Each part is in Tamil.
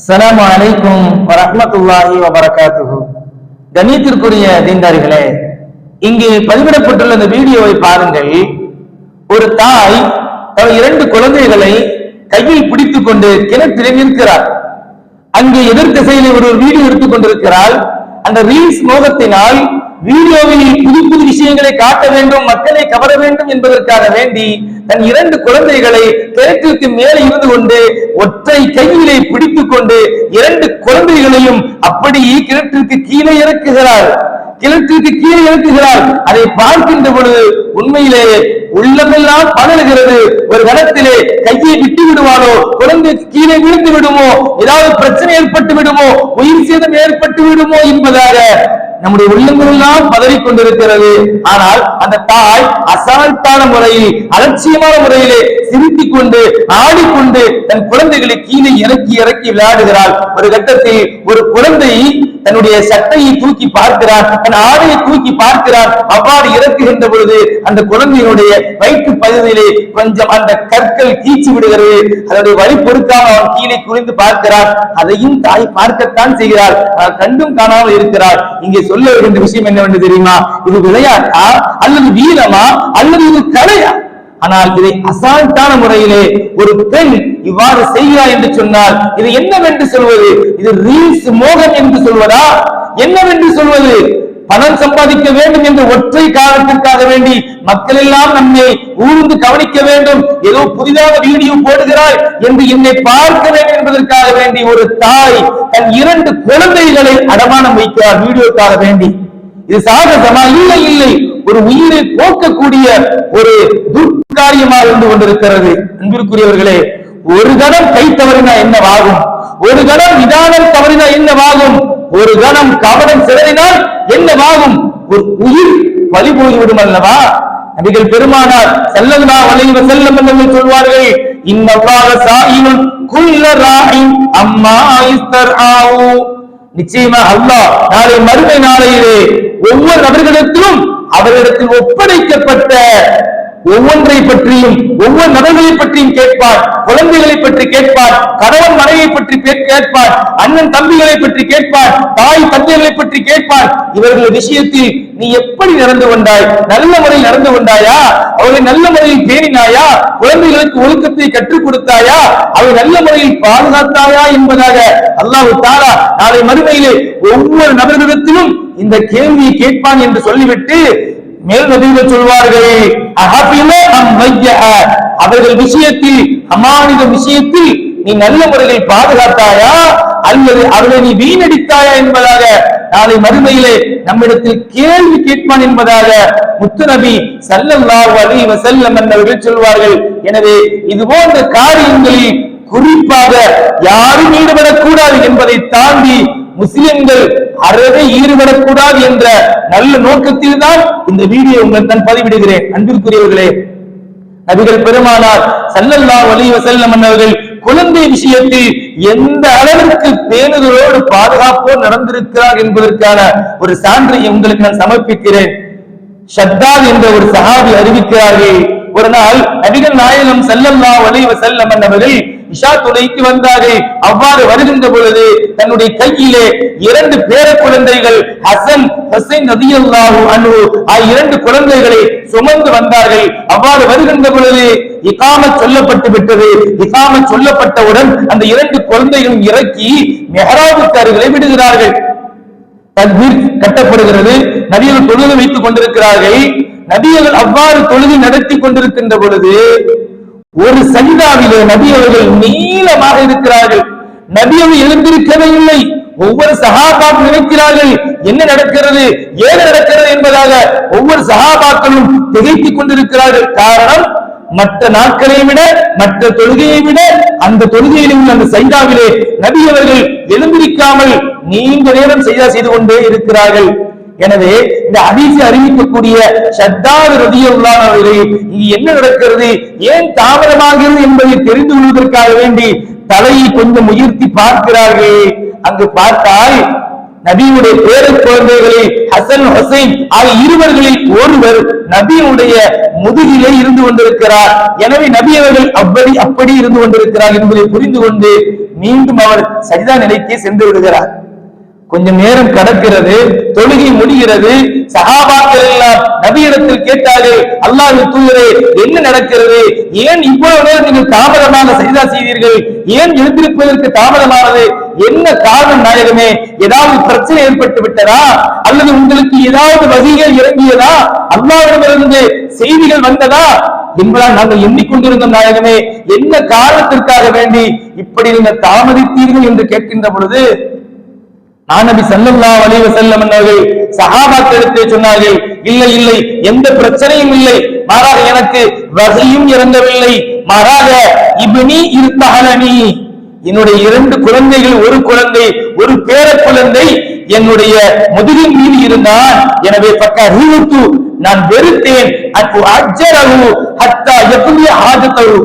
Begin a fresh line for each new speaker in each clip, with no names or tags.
அஸ்லாம் வலைக்கும் வரமத்துல்லாஹி வபரகாத்து கணித்திற்குரிய தீண்டார்களே இங்கே பதிவிடப்பட்டுள்ள இந்த வீடியோவை பாருங்கள். ஒரு தாய் தன் இரண்டு குழந்தைகளை கையில் பிடித்துக் கொண்டு கிணற்றிலே நிற்கிறார் அங்கே எதிர் ஒரு வீடியோ எடுத்துக் கொண்டிருக்கிறாள். அந்த ரீல்ஸ் மோகத்தினால் வீடியோவில் புது புது விஷயங்களை காட்ட வேண்டும் மக்களை கவர வேண்டும் என்பதற்காக வேண்டி தன் இரண்டு குழந்தைகளை கிணற்றிற்கு மேலே இருந்து கொண்டு ஒற்றை கையிலே பிடித்துக் கொண்டு இரண்டு குழந்தைகளையும் அப்படி கிணற்றிற்கு கீழே இறக்குகிறார் கிணற்றிற்கு கீழே இறக்குகிறார் அதை பார்க்கின்ற பொழுது உண்மையிலே உள்ளமெல்லாம் பதறுகிறது ஒரு கணத்திலே கையை விட்டு விடுவானோ குழந்தைக்கு கீழே விழுந்து விடுமோ? ஏதாவது பிரச்சனை ஏற்பட்டு விடுமோ? உயிர் சேதம் ஏற்பட்டு விடுமோ என்பதாக நம்முடைய உள்ளங்களெல்லாம் பதவி கொண்டிருக்கிறது ஆனால் அந்த தாய் அசால்ட்டான முறையில் அலட்சியமான முறையிலே சிரித்துக் கொண்டு ஆடிக்கொண்டு தன் குழந்தைகளை கீழே இறக்கி இறக்கி விளையாடுகிறாள். ஒரு கட்டத்தில் ஒரு குழந்தை தன்னுடைய சட்டையை தூக்கி பார்க்கிறார் தன் ஆடையை தூக்கி பார்க்கிறார். அவ்வாறு இறக்குகின்ற பொழுது அந்த குழந்தையினுடைய வயிற்று பகுதியிலே கொஞ்சம் அந்த கற்கள் கீச்சு விடுகிறது. அதனுடைய வழி பொறுக்காம அவன் கீழே குனிந்து பார்க்கிறார். அதையும் தாய் பார்க்கத்தான் செய்கிறார் கண்டும் காணாமல் இருக்கிறார் இங்கே சொல்ல வேண்டிய விஷயம் என்னவென்று தெரியுமா? இது விளையாட்டா? அல்லது வீரமா? அல்லது இது கலையா? ஆனால் இதை அசால்ட்டான முறையிலே ஒரு பெண் இவ்வாறு செய்கிறார் என்று சொன்னால் இது என்னவென்று சொல்வது? இது ரீல்ஸ் மோகம் என்று சொல்வதா? என்னவென்று சொல்வது? பணம் சம்பாதிக்க வேண்டும் என்ற ஒற்றை காரணத்திற்காக வேண்டி மக்கள் எல்லாம் நம்மை ஊர்ந்து கவனிக்க வேண்டும். ஏதோ புதிதாக வீடியோ போடுகிறாய் என்று என்னை பார்க்க வேண்டும் என்பதற்காக வேண்டி ஒரு தாய் தன் இரண்டு குழந்தைகளை அடமானம் வைக்கிறார் வீடியோக்காக வேண்டி. இது சாகசமா? இல்லை இல்லை. ஒரு உயிரை போக்கக்கூடிய ஒரு துர்காரியமாக இருந்து கொண்டிருக்கிறது. அன்பிற்குரியவர்களே ஒரு கணம் கை தவறினா என்னவாகும்? ஒரு கணம் நிதானம் தவறினா என்னவாகும்? ஒரு கணம் கவனம் சிதறினால் என்னவாகும்? ஒரு உயிர் பலி போய்விடும் அல்லவா? நபிகள் பெருமானார் செல்லல்லா வலைவ செல்லம் என்று சொல்வார்கள் இன்னவாக சாயினும் குல்ல ராயின் அம்மா இஸ்தர் ஆவு நிச்சயமா அல்லாஹ் நாளை மறுமை நாளையிலே ஒவ்வொரு நபர்களிடத்திலும் அவரிடத்தில் ஒப்படைக்கப்பட்ட ஒவ்வொன்றை பற்றியும் ஒவ்வொரு நபர்களை பற்றியும் கேட்பார் குழந்தைகளை பற்றி கேட்பார் கணவன் மனைவியை பற்றி கே- கேட்பார் அண்ணன் தம்பிகளை பற்றி கேட்பார் தாய் தந்தைகளை பற்றி கேட்பார். இவர்கள் விஷயத்தில் நீ எப்படி நடந்து கொண்டாய்? நல்ல முறையில் நடந்து கொண்டாயா? அவர்களை நல்ல முறையில் பேணினாயா? குழந்தைகளுக்கு ஒழுக்கத்தை கற்றுக் கொடுத்தாயா? அவை நல்ல முறையில் பாதுகாத்தாயா என்பதாக அல்லாஹ் தாரா நாளை மறுமையிலே ஒவ்வொரு நபர்களிடத்திலும் இந்த கேள்வியை கேட்பான் என்று சொல்லிவிட்டு மேல் நபிகள் சொல்வார்கள் அம் அவர்கள் விஷயத்தில் அமானித விஷயத்தில் நீ நல்ல முறையில் பாதுகாத்தாயா? அல்லது அவர்களை நீ வீணடித்தாயா? என்பதாக நாளை மறுமையிலே நம்மிடத்தில் கேள்வி கேட்பான் என்பதாக முத்துநபி சல்லல்லாஹு அலைஹி வஸல்லம் என்பவர்கள் சொல்வார்கள். எனவே இது போன்ற காரியங்களில் குறிப்பாக யாரும் ஈடுபடக்கூடாது என்பதை தாண்டி முஸ்லிம்கள் அறவே ஈடுபடக்கூடாது என்ற நல்ல நோக்கத்தில் தான் இந்த வீடியோ உங்கள் தன் பதிவிடுகிறேன். அன்பிற்குரியவர்களே நபிகள் பெருமானார் சல்லல்லா வலி வஸல்லம் அவர்கள் குழந்தை விஷயத்தில் எந்த அளவிற்கு பேணுதலோடு பாதுகாப்போடு நடந்திருக்கிறார் என்பதற்கான ஒரு சான்றை உங்களுக்கு நான் சமர்ப்பிக்கிறேன். ஷத்தால் என்ற ஒரு சஹாபி அறிவிக்கிறார்கள் ஒரு நாள் நபிகள் நாயகம் ஸல்லல்லாஹு அலைஹி வஸல்லம் அவர்கள் இஷா துணைக்கு வந்தார்கள். அவ்வாறு வருகின்ற பொழுது தன்னுடைய கையிலே இரண்டு பேர குழந்தைகள் ஹசன் ஹசைன் நதியல்லாஹு அன்ஹு ஆகிய இரண்டு குழந்தைகளை சுமந்து வந்தார்கள். அவ்வாறு வருகின்ற பொழுது இகாம சொல்லப்பட்டு விட்டது. இகாம சொல்லப்பட்டவுடன் அந்த இரண்டு குழந்தைகளும் இறக்கி மெஹராபுக்கு அருகிலே விடுகிறார்கள். தக்பீர் கட்டப்படுகிறது. நதியில் தொழுது வைத்துக் கொண்டிருக்கிறார்கள். நபியவர்கள் அவ்வாறு தொழுது நடத்தி கொண்டிருக்கின்ற பொழுது ஒரு சஜிதாவிலே நபியவர்கள் நீளமாக இருக்கிறார்கள். நபி எழுந்திருக்கவே இல்லை. ஒவ்வொரு சகாபாக்கள் நினைக்கிறார்கள் என்ன நடக்கிறது? ஏன் நடக்கிறது? என்பதாக ஒவ்வொரு சகாபாக்களும் திகைத்துக் கொண்டிருக்கிறார்கள். காரணம் மற்ற நாட்களை விட மற்ற தொழுகையை விட அந்த தொழுகையில் உள்ள அந்த சைதாவிலே நபி அவர்கள் எழுந்திருக்காமல் நீண்ட நேரம் செய்தா செய்து கொண்டே இருக்கிறார்கள். எனவே இந்த ஹதீஸை அறிவிக்கக்கூடிய ஷத்தாது ரதியுல்லாஹ் அவர்களே இங்கு என்ன நடக்கிறது? ஏன் தாமதமாகிறது என்பதை தெரிந்து கொள்வதற்காக வேண்டி தலையை கொஞ்சம் உயர்த்தி பார்க்கிறார்கள். அங்கு பார்த்தால் நபியுடைய பேரு குழந்தைகளில் ஹசன் ஹசைன் ஆகிய இருவர்களில் ஒருவர் நபியுடைய முதுகிலே இருந்து கொண்டிருக்கிறார். எனவே நபி அவர்கள் அப்படி அப்படி இருந்து கொண்டிருக்கிறார் என்பதை புரிந்து கொண்டு மீண்டும் அவர் சரிதா நிலைக்கு சென்று விடுகிறார். கொஞ்சம் நேரம் கடக்கிறது தொழுகை முடிகிறது சகாபாக்கள் எல்லாம் நபியிடத்தில் கேட்டார்கள் அல்லாஹ் தூதரே என்ன நடக்கிறது? ஏன் இவ்வளவு நேரம் நீங்கள் தாமதமாக சரிதா செய்தீர்கள்? ஏன் எழுந்திருப்பதற்கு தாமதமானது? என்ன காரணம் நாயகமே? ஏதாவது பிரச்சனை ஏற்பட்டு விட்டதா? அல்லது உங்களுக்கு ஏதாவது வகைகள் இறங்கியதா? அல்லாவிடமிருந்து செய்திகள் வந்ததா? என்பதால் நாங்கள் எண்ணிக்கொண்டிருந்தோம் நாயகமே. என்ன காரணத்திற்காக வேண்டி இப்படி நீங்கள் தாமதித்தீர்கள் என்று கேட்கின்ற பொழுது நானபி ஸல்லல்லாஹு அலைஹி செல்லம் அவர்கள் எடுத்து சொன்னார்கள் இல்லை இல்லை எந்த பிரச்சனையும் இல்லை. மாறாக எனக்கு வகையும் இறங்கவில்லை. மாறாக இபினி இருத்தஹலனி என்னுடைய இரண்டு குழந்தைகள் ஒரு குழந்தை ஒரு பேர குழந்தை என்னுடைய முதுகின் மீது இருந்தான். எனவே பக்க அறிவுத்து நான் வெறுத்தேன். அப்பு அஜரகு ஹத்தா எப்படி ஆஜத்தகு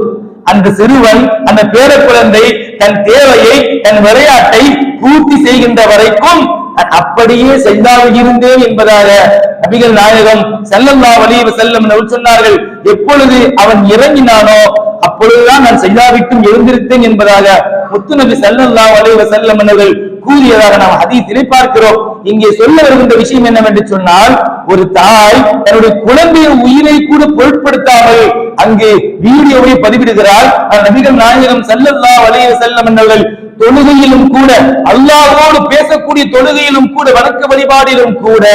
அந்த சிறுவன் அந்த பேர குழந்தை தன் தேவையை தன் விளையாட்டை பூர்த்தி செய்கின்ற வரைக்கும் அப்படியே செய்தாவில் இருந்தேன் என்பதாக நபிகள் நாயகம் செல்லல்லா வலிவு செல்லம் அவர்கள் சொன்னார்கள். எப்பொழுது அவன் இறங்கினானோ அப்பொழுதுதான் நான் செய்தாவிட்டும் எழுந்திருத்தேன் என்பதாக முத்துநபி செல்லல்லா வலிவு செல்லம் அவர்கள் கூறியதாக நாம் ஹதீஸிலே பார்க்கிறோம். இங்கே சொல்ல வருகின்ற விஷயம் என்னவென்று சொன்னால் ஒரு தாய் தன்னுடைய குழந்தைய உயிரை கூட பொருட்படுத்தாமல் அங்கு வீடியோவை பதிவிடுகிறார் நபிகள் நாயகம் செல்லல்லா வலிவு செல்லம் அவர்கள் தொழுகையிலும் கூட அல்லாவோடு பேசக்கூடிய தொழுகையிலும் கூட வணக்க வழிபாடிலும் கூட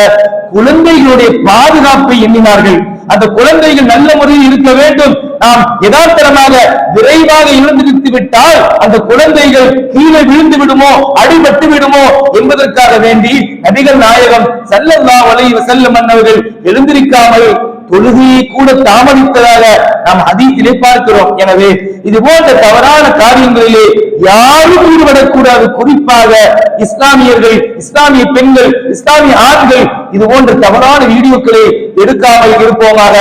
குழந்தைகளுடைய பாதுகாப்பை எண்ணினார்கள். அந்த குழந்தைகள் நல்ல முறையில் இருக்க வேண்டும். நாம் யதார்த்தமாக விரைவாக எழுந்திருத்து விட்டால் அந்த குழந்தைகள் கீழே விழுந்து விடுமோ அடிபட்டு விடுமோ என்பதற்காக வேண்டி நபிகள் நாயகம் ஸல்லல்லாஹு அலைஹி வஸல்லம் மன்னர்கள் எழுந்திருக்காமல் தொழுகையை கூட தாமதித்ததாக நாம் அதீத்திலே பார்க்கிறோம். எனவே இது போன்ற தவறான காரியங்களிலே யாரும் ஈடுபடக்கூடாது. குறிப்பாக இஸ்லாமியர்கள் இஸ்லாமிய பெண்கள் இஸ்லாமிய ஆண்கள் இது போன்ற தவறான வீடியோக்களை எடுக்காமல் இருப்போமாக.